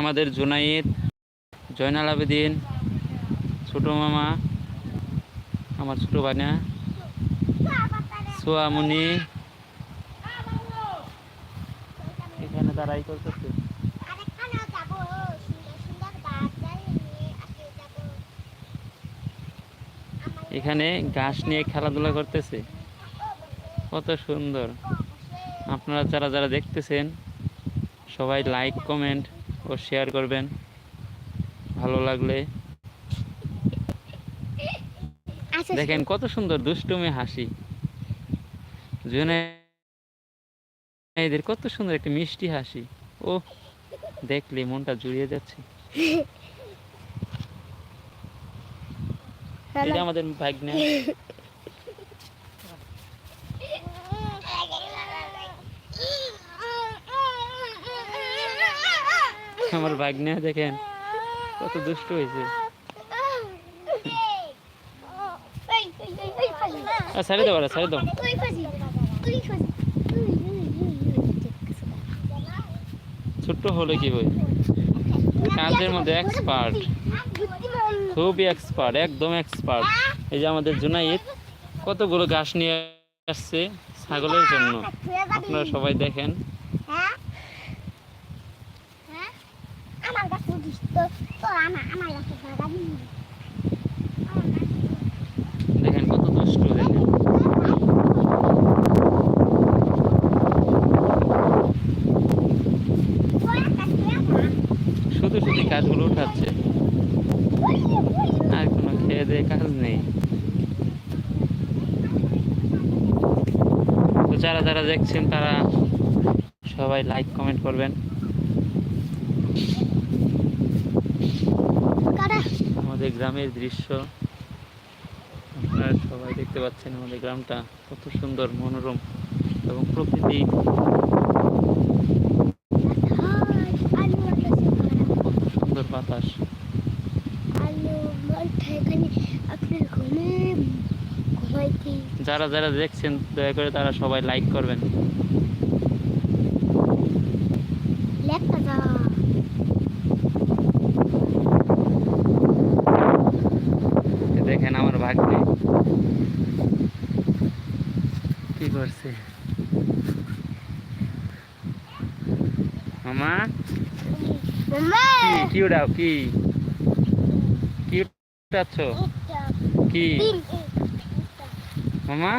আমাদের জুনাইদ, জয়নাল আবেদিন, ছোট মামা, আমার ছোট বানা সোয়ামুনি এখানে তারাই করতেছে। এখানে ঘাস নিয়ে খেলাধুলা করতেছে। কত সুন্দর। আপনারা যারা যারা দেখতেছেন, সবাই লাইক কমেন্ট ও শেয়ার করবেন। ভালো লাগলে। আচ্ছা দেখেন কত সুন্দর দুষ্টুমি হাসি। এদের কত সুন্দর একটা মিষ্টি হাসি। ও দেখলে মনটা জুড়িয়ে যাচ্ছে। এটা আমাদের ভাগ্নে। আমার ভাগ্নে, দেখেন, কত দুষ্ট হয়েছে। ছাড়ে দাও ছাড়ে দাও। ছোট্ট হলে কি হয়? কাজের মধ্যে এক্সপার্ট খুবই এক্সপার্ট একদম এক্সপার্ট এই যে আমাদের জুনাইদ, কতগুলো ঘাস নিয়ে আসছে ছাগলের জন্য। আপনারা সবাই দেখেন হ্যাঁ হ্যাঁ আমার কাছে দিস তো তো আমার আমার কাছে ভাড়া দিবি দেখেন কত শুধু কাজগুলো উঠাচ্ছে। আর কোনো কাজ নেই। তো যারা যারা দেখছেন তারা সবাই লাইক কমেন্ট করবেন। আমাদের গ্রামের দৃশ্য। আপনারা সবাই দেখতে পাচ্ছেন আমাদের গ্রামটা কত সুন্দর, মনোরম এবং প্রকৃতি। কত সুন্দর বাতাস। যারা যারা দেখছেন, দয়া করে তারা সবাই লাইক করবেন এই দেখেন আমার ভাগ্নে কি করছে মামা। কি উড়াও কি? কি উড়াচ্ছ? কি? মামা।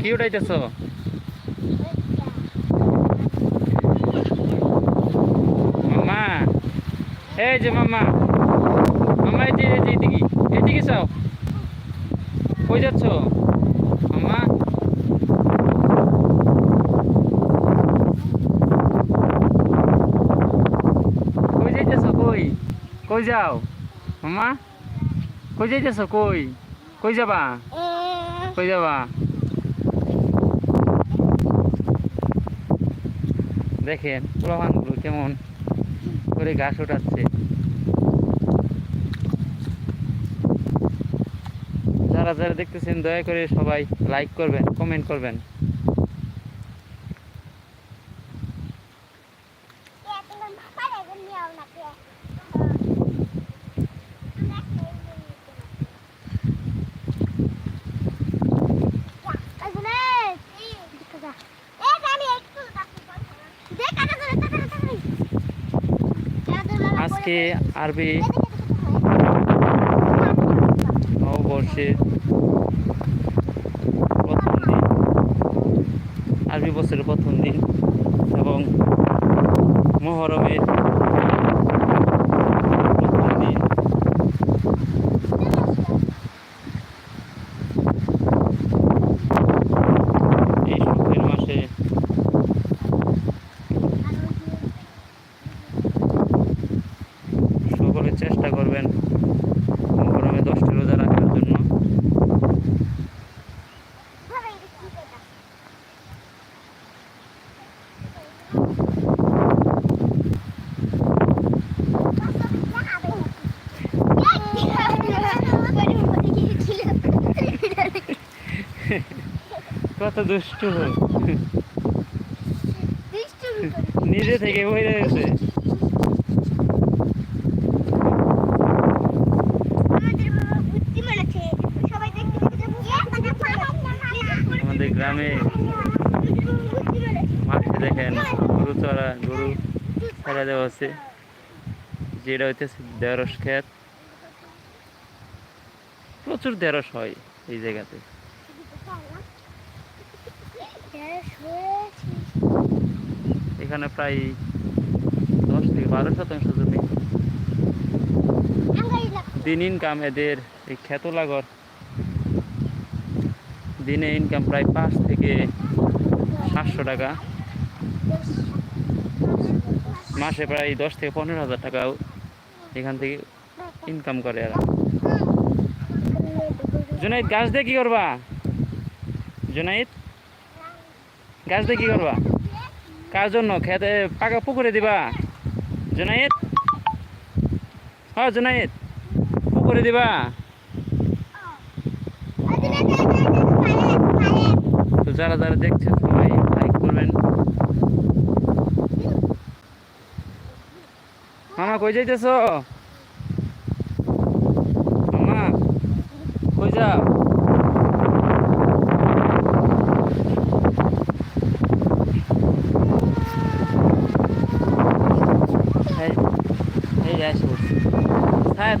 কি উড়াইতেছ? মামা। এই যে মামা। মামা এই যে এদিকে এদিকে চাও। কই যাচ্ছ মামা কই যাইতেছ কই কই যাও? মামা? কই যাইতেছ? কই? কই যাবা? কই যাবা? দেখেন প্রমাণগুলো কেমন করে ঘাস ওঠাচ্ছে। যারা যারা দেখতেছেন, দয়া করে সবাই লাইক করবেন কমেন্ট করবেন। আজকে আরবি নববর্ষের প্রথম দিন আরবি বছরের প্রথম দিন এবং মোহরমের প্রথম দিন এই সুখের মাসে সকলে চেষ্টা করবেন। গরমে দশটি রোজা রাখার জন্য। কত দুষ্টু। নিজে থেকে বই রয়েছে আমাদের বাবা বুদ্ধিমান আছে সবাই দেখতে দেখতে আছে মাঠে দেখেন গরু চড়া গরু ছেড়ে দেওয়া হচ্ছে। যেটা হইতেছে দেড়স ক্ষেত। প্রচুর দেড়স হয় এই জায়গাতে। এখানে প্রায় দশ থেকে বারো শতাংশ জমি। দিন ইনকাম এদের এই খেতলাগর দিনে ইনকাম প্রায় পাঁচ থেকে সাতশো টাকা। মাসে প্রায় দশ থেকে পনেরো হাজার টাকাও এখান থেকে ইনকাম করে এরা। জুনাইদ, গাছ দিয়ে কি করবা? জুনাইদ, গাছ দিয়ে কি করবা? কার জন্য? খেতে পাকা পুকুরে দিবা? জুনাইদ? হ্যাঁ জুনাইদ, পুকুরে দিবা তো যারা যারা দেখছেন, সবাই লাইক করবেন। মামা, কই যাইতেছ? মামা, কই যাও? এই এই যে এসে পড়ছি ছায়াত